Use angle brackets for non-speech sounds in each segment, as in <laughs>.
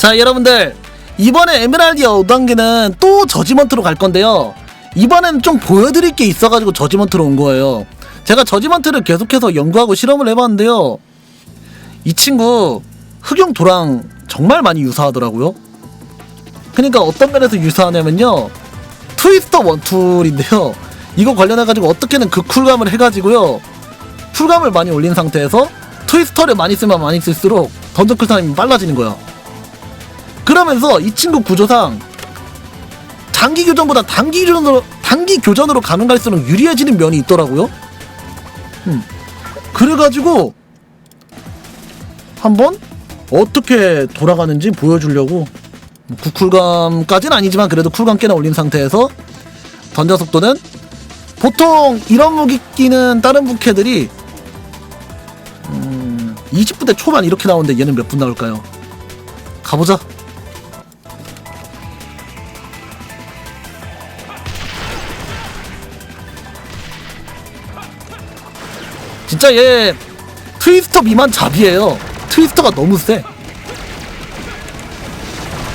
자 여러분들 이번에 에메랄드 5단계는 또 저지먼트로 갈 건데요. 이번엔 좀 보여드릴 게 있어가지고 저지먼트로 온 거예요. 제가 저지먼트를 계속해서 연구하고 실험을 해봤는데요. 이 친구 흑용 도랑 정말 많이 유사하더라고요. 그러니까 어떤 면에서 유사하냐면요. 트위스터 원툴인데요. 이거 관련해가지고 어떻게든 그 쿨감을 해가지고요. 쿨감을 많이 올린 상태에서 트위스터를 많이 쓰면 많이 쓸수록 던전 클 타임이 빨라지는 거야 그러면서 이 친구 구조상 장기 교전보다 단기 교전으로 단기 교전으로 가면 갈수록 유리해지는 면이 있더라고요. 음. 그래가지고 한번 어떻게 돌아가는지 보여주려고 뭐 구쿨감까지는 아니지만 그래도 쿨감 꽤나 올린 상태에서 던전 속도는 보통 이런 무기끼는 다른 부캐들이 음, 20분대 초반 이렇게 나오는데 얘는 몇 분 나올까요? 가보자. 진짜 얘 트위스터 미만 잡이에요. 트위스터가 너무 세.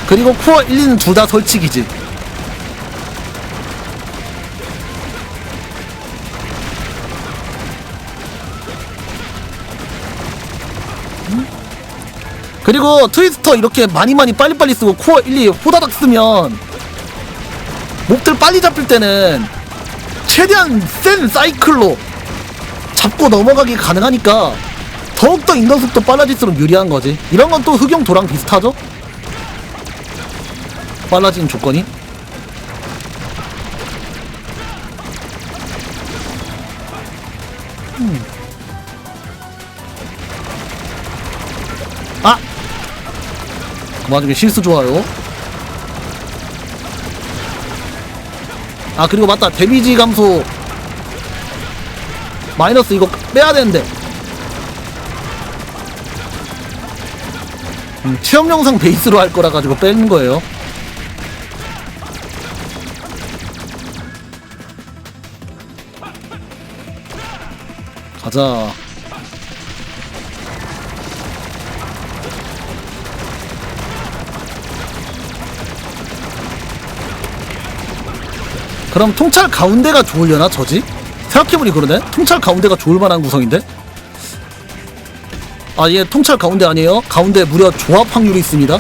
그리고 코어 1, 2는 둘 다 설치기지. 음? 그리고 트위스터 이렇게 많이 많이 빨리빨리 쓰고 코어 1, 2 호다닥 쓰면 몹들 빨리 잡힐 때는 최대한 센 사이클로 잡고 넘어가기 가능하니까 더욱더 인간 속도 빨라질수록 유리한 거지. 이런 건 또 흑용 도랑 비슷하죠? 빨라지는 조건이. 음. 아! 그 와중에 실수 좋아요. 아 그리고 맞다 데미지 감소 마이너스 이거 빼야 되는데 음, 체험 영상 베이스로 할 거라 가지고 뺀 거예요. 가자. 그럼 통찰 가운데가 좋으려나 저지? 생각해보니 그러네? 통찰 가운데가 좋을 만한 구성인데? 아, 얘 통찰 가운데 아니에요? 가운데 무려 조합 확률이 있습니다.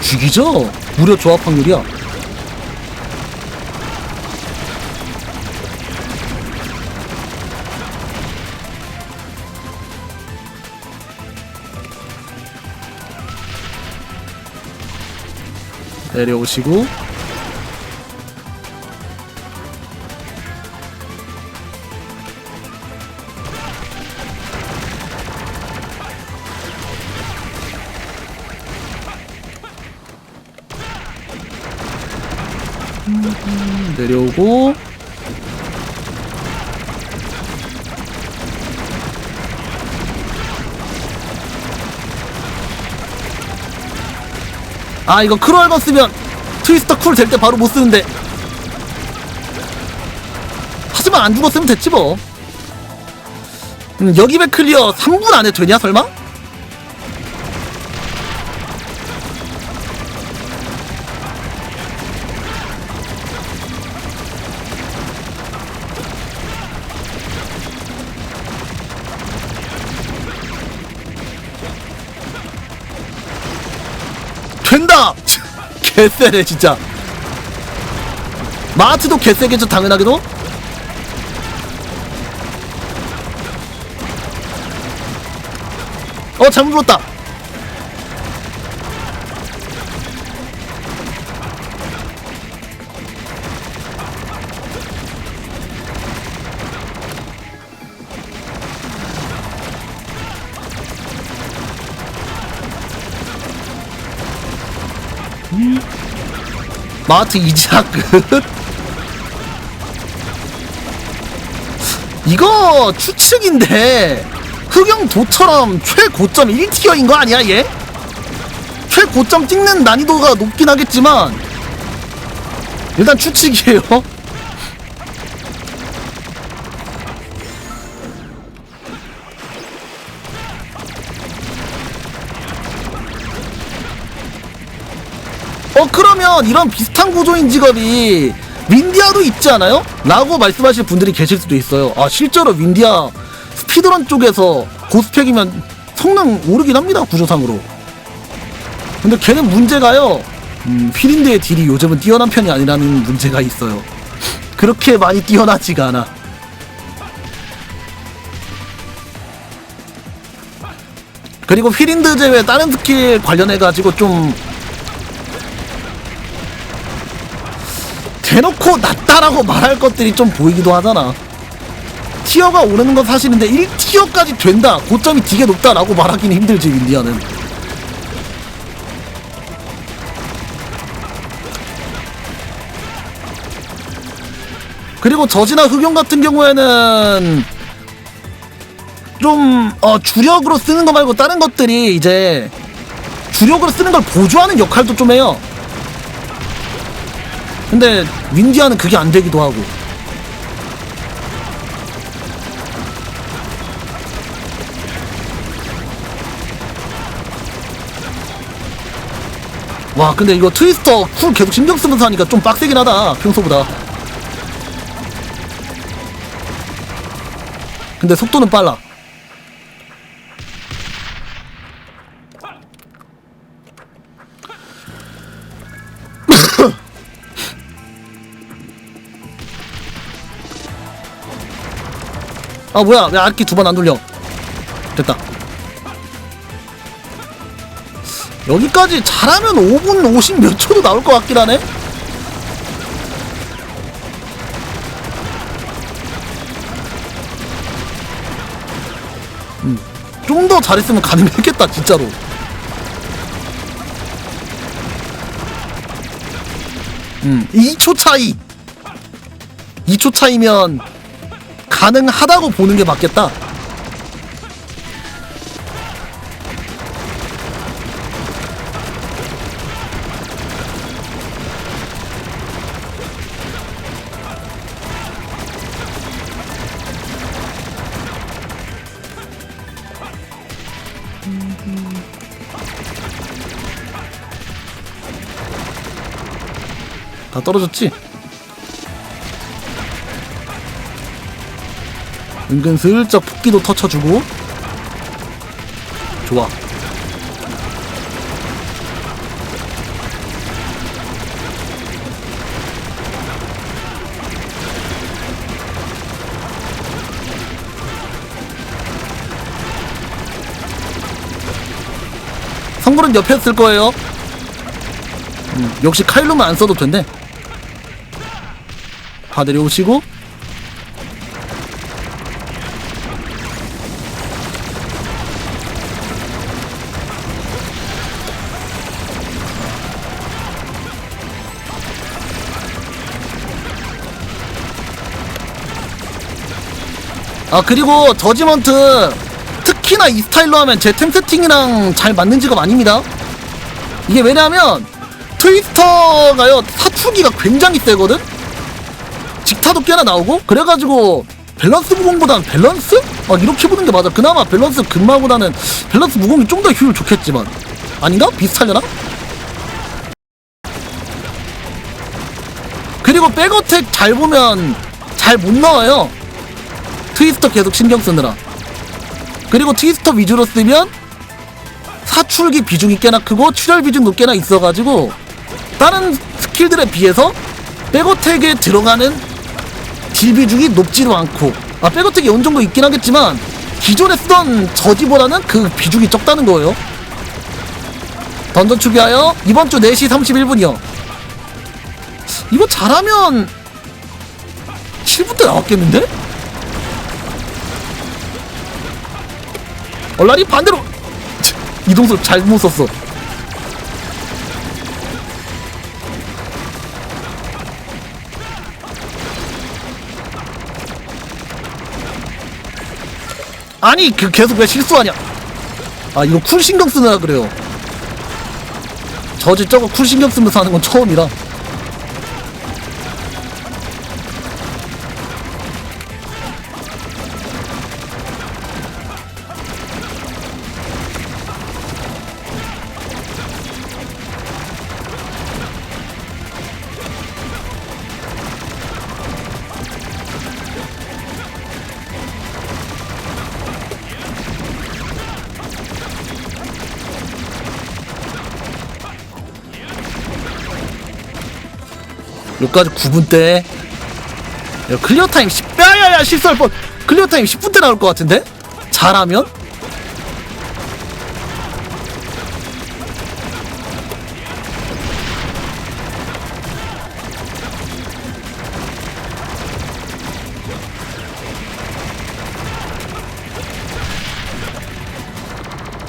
죽이죠? 무려 조합 확률이야. 내려오시고 내려오고. 아 이거 크로알건 쓰면 트위스터 쿨 될 때 바로 못 쓰는데. 하지만 안 죽었으면 됐지 뭐. 음, 여기 배 클리어 3분 안에 되냐 설마? 된다! <laughs> 개쎄네 진짜. 마트도 개쎄겠죠 당연하게도? 어 잘못 불렀다 마트 이자 끝 이거 추측인데 흑영도처럼 최고점 1티어인 거 아니야 얘? 최고점 찍는 난이도가 높긴 하겠지만 일단 추측이에요 <laughs> 어 그 러면 이런 비슷한 구조인 직업이 윈디아도 있지 않아요? 라고 말씀하실 분들이 계실 수도 있어요. 아 실제로 윈디아 스피드런 쪽에서 고스펙이면 성능 오르긴 합니다 구조상으로. 근데 걔는 문제가요. 음, 휘린드의 딜이 요즘은 뛰어난 편이 아니라는 문제가 있어요. 그렇게 많이 뛰어나지가 않아. 그리고 휘린드 제외 다른 스킬 관련해가지고 좀 대놓고 낮다라고 말할 것들이 좀 보이기도 하잖아. 티어가 오르는 건 사실인데 1티어까지 된다. 고점이 되게 높다라고 말하기는 힘들지 윈디아는. 그리고 저지나 흑용 같은 경우에는 좀 어, 주력으로 쓰는 거 말고 다른 것들이 이제 주력으로 쓰는 걸 보조하는 역할도 좀 해요. 근데 윈디아는 그게 안 되기도 하고. 와 근데 이거 트위스터 쿨 계속 신경 쓰면서 하니까 좀 빡세긴 하다 평소보다 근데 속도는 빨라 아 뭐야. 왜 악기 두 번 안 돌려. 됐다. 여기까지 잘하면 5분 50 몇 초도 나올 것 같긴 하네? 음, 좀 더 잘했으면 가능했겠다 진짜로. 음 2초 차이. 2초 차이면 가능하다고 보는 게 맞겠다. 다 떨어졌지? 은근 슬쩍 붓기도 터쳐주고. 좋아. 성불은 옆에 쓸 거예요. 음, 역시 카일로만 안 써도 된대 다 내려오시고 아 그리고 저지먼트 특히나 이 스타일로 하면 제템 세팅이랑 잘 맞는 직업 아닙니다 이게 왜냐하면 트위스터가요 사출기가 굉장히 세거든 직타도 꽤나 나오고 그래가지고 밸런스 무공보단 밸런스? 막 이렇게 보는 게 맞아 그나마 밸런스 근마보다는 밸런스 무공이 좀 더 효율 좋겠지만 아닌가? 비슷하려나? 그리고 백어택 잘 보면 잘 못 나와요 트위스터 계속 신경 쓰느라. 그리고 트위스터 위주로 쓰면 사출기 비중이 꽤나 크고 출혈 비중도 꽤나 있어가지고 다른 스킬들에 비해서 백어택에 들어가는 딜 비중이 높지도 않고. 아 백어택이 어느 정도 있긴 하겠지만 기존에 쓰던 저지보다는 그 비중이 적다는 거예요. 던전 추기하여 이번 주 4시 31분이요. 이거 잘하면 7분 때 나왔겠는데? 얼라리 반대로. 치, 이동수 잘못 썼어. 아니 그 계속 왜 실수하냐. 아 이거 쿨 신경 쓰느라 그래요. 저지 저거 쿨 신경 쓰면서 하는 건 처음이라 여기까지 9분 때 야, 클리어 타임 10, 야야야 실수할 뻔 클리어 타임 10분 때 나올 것 같은데? 잘하면?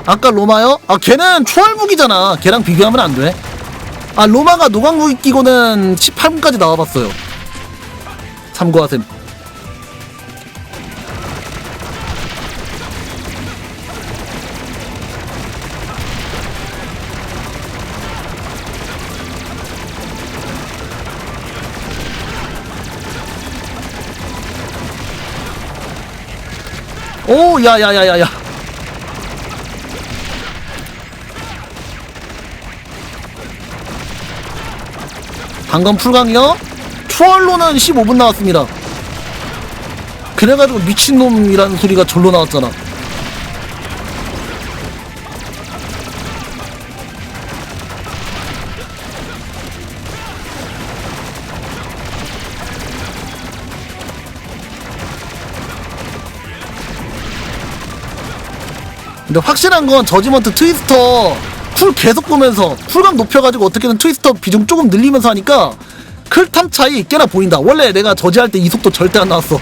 아까 로마요? 아 걔는 초월 무기잖아 걔랑 비교하면 안돼 아 로마가 노광 무기 끼고는 18분까지 나와봤어요. 참고하셈. 오 야야야야야 방금 풀강이요? 초월로는 15분 나왔습니다. 그래가지고 미친놈이라는 소리가 절로 나왔잖아. 근데 확실한 건 저지먼트 트위스터 쿨 계속 보면서 쿨감 높여가지고 어떻게든 트위스터 비중 조금 늘리면서 하니까 클탐 차이 꽤나 보인다. 원래 내가 저지할 때 이 속도 절대 안 나왔어.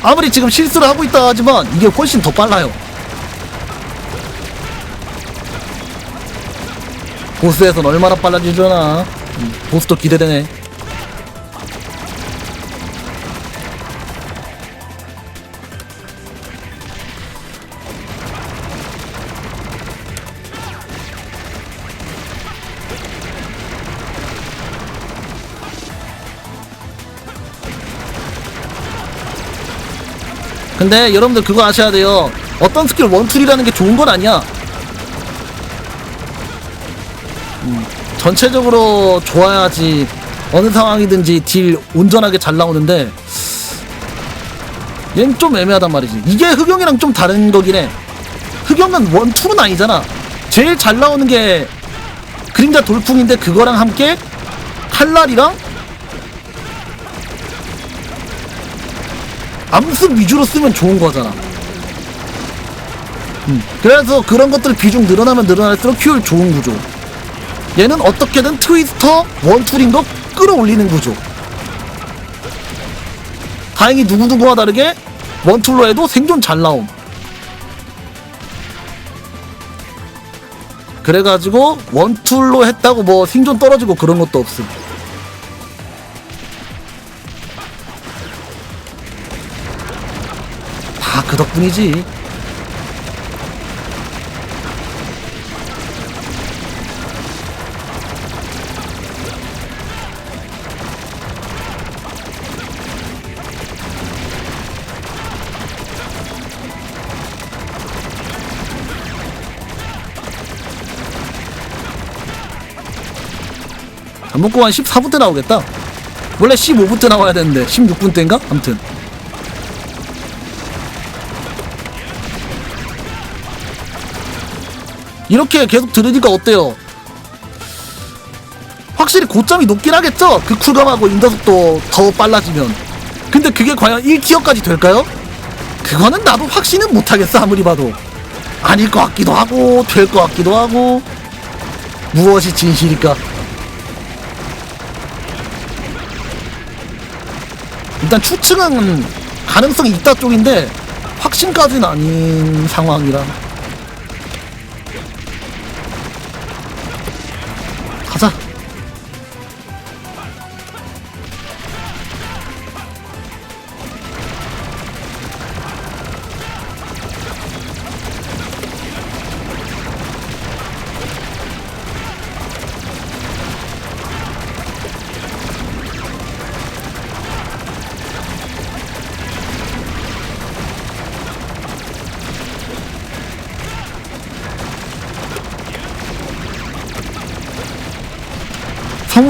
아무리 지금 실수를 하고 있다 하지만 이게 훨씬 더 빨라요. 보스에선 얼마나 빨라지려나. 음, 보스도 기대되네. 근데 여러분들 그거 아셔야 돼요. 어떤 스킬 원툴이라는 게 좋은 건 아니야. 음, 전체적으로 좋아야지 어느 상황이든지 딜 온전하게 잘 나오는데 얘는 좀 애매하단 말이지. 이게 흑용이랑 좀 다른 거긴 해. 흑용은 원툴은 아니잖아. 제일 잘 나오는 게 그림자 돌풍인데 그거랑 함께 칼날이랑 암습 위주로 쓰면 좋은 거잖아. 음, 그래서 그런 것들 비중 늘어나면 늘어날수록 효율 좋은 구조. 얘는 어떻게든 트위스터 원툴인도 끌어올리는 구조. 다행히 누구누구와 다르게 원툴로 해도 생존 잘 나옴. 그래가지고 원툴로 했다고 뭐 생존 떨어지고 그런 것도 없음. 다그 덕분이지. 안 먹고 한 14분 때 나오겠다. 원래 15분 때 나와야 되는데 16분 때인가? 아무튼. 이렇게 계속 들으니까 어때요? 확실히 고점이 높긴 하겠죠? 그 쿨감하고 인더속도 더 빨라지면. 근데 그게 과연 1티어까지 될까요? 그거는 나도 확신은 못하겠어, 아무리 봐도. 아닐 것 같기도 하고, 될 것 같기도 하고. 무엇이 진실일까? 일단 추측은 가능성이 있다 쪽인데, 확신까지는 아닌 상황이라.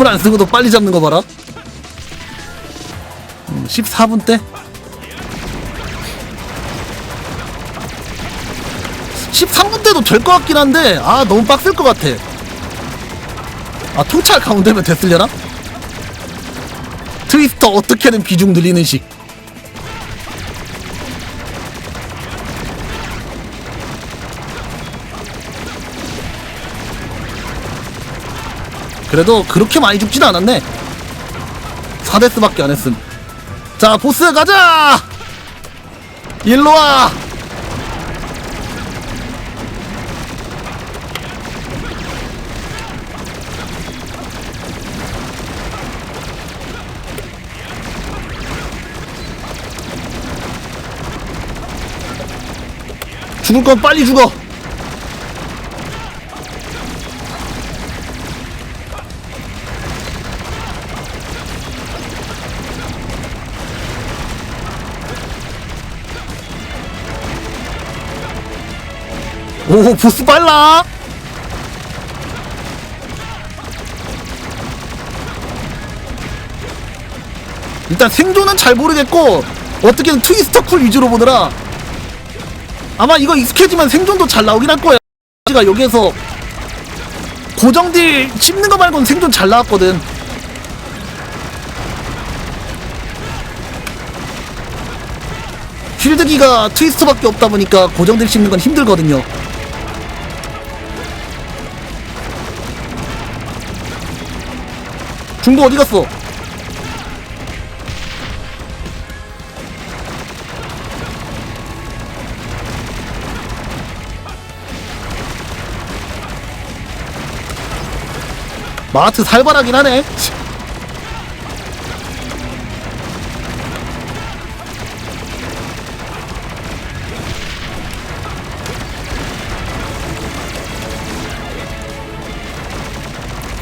선물 안 쓰고도 빨리 잡는 거 봐라. 음, 14분 때. 13분 때도 될 것 같긴 한데, 아, 너무 빡셀 것 같아. 아, 통찰 가운데면 됐을려나? 트위스터 어떻게든 비중 늘리는 식. 그래도 그렇게 많이 죽진 않았네. 4데스밖에 안 했음. 자, 보스 가자! 일로 와! 죽을 건 빨리 죽어! 보스 빨라. 일단 생존은 잘 모르겠고 어떻게든 트위스터 쿨 위주로 보느라 아마 이거 익숙해지면 생존도 잘 나오긴 할 거예요. 가 여기에서 고정딜 씹는 거 말고는 생존 잘 나왔거든. 쉴드기가 트위스트밖에 없다 보니까 고정딜 씹는 건 힘들거든요 중도 어디 갔어? 마트 살벌하긴 하네.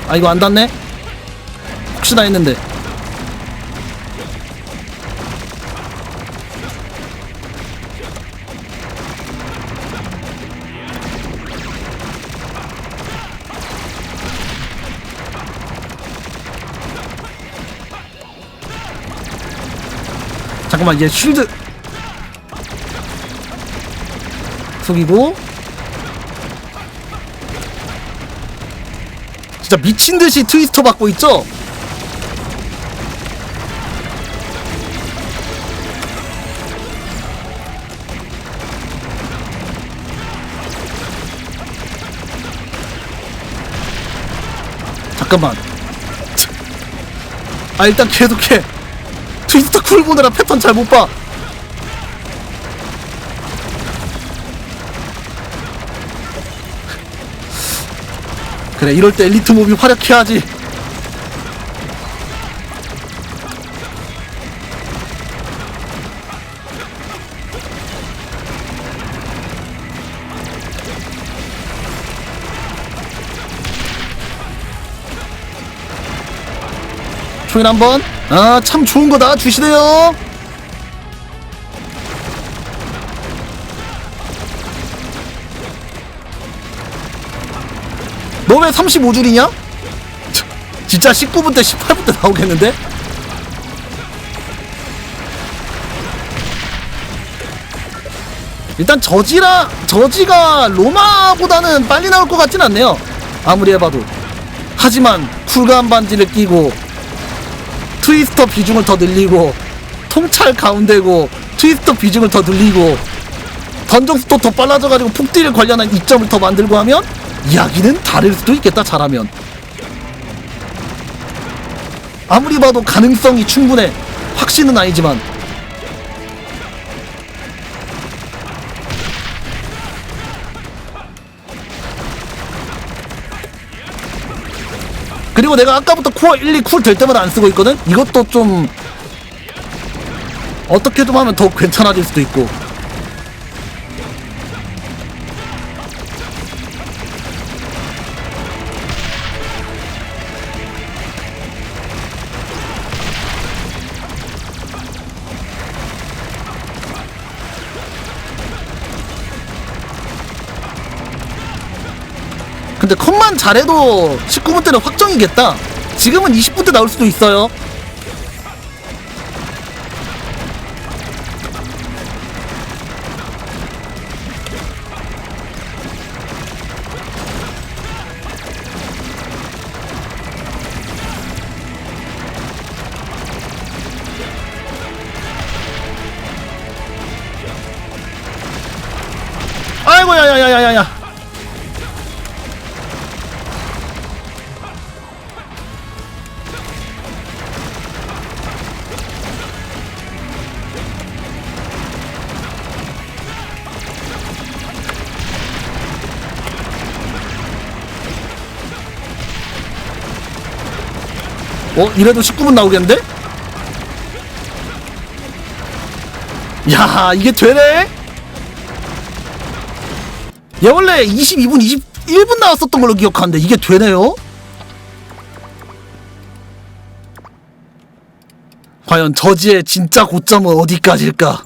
아 이거 안 닿네? 혹시나 했는데. 잠깐만 얘 쉴드. 속이고. 진짜 미친듯이 트위스터 받고 있죠? 잠깐만 아 일단 계속해 트위스터 쿨 보느라 패턴 잘 못 봐. 그래 이럴 때 엘리트 몹이 활약해야지. 초인 한번. 아, 참 좋은 거다. 주시네요. 너 왜 35줄이냐? 진짜 19분 때 18분 때 나오겠는데? 일단 저지라 저지가 로마보다는 빨리 나올 것 같진 않네요. 아무리 해봐도. 하지만 쿨감 반지를 끼고 트위스터 비중을 더 늘리고 통찰 가운데고 트위스터 비중을 더 늘리고 던정 수도 더 빨라져가지고 폭딜 관련한 이점을 더 만들고 하면 이야기는 다를 수도 있겠다 잘하면. 아무리 봐도 가능성이 충분해. 확신은 아니지만 그리고 내가 아까부터 코어 1, 2 쿨 될 때마다 안 쓰고 있거든? 이것도 좀 어떻게 좀 하면 더 괜찮아질 수도 있고 근데 컷만 잘해도 19분 때는 확정이겠다. 지금은 20분 때 나올 수도 있어요. 어 이래도 19분 나오겠는데? 야 이게 되네? 얘 원래 22분 21분 나왔었던 걸로 기억하는데 이게 되네요? 과연 저지의 진짜 고점은 어디까지일까?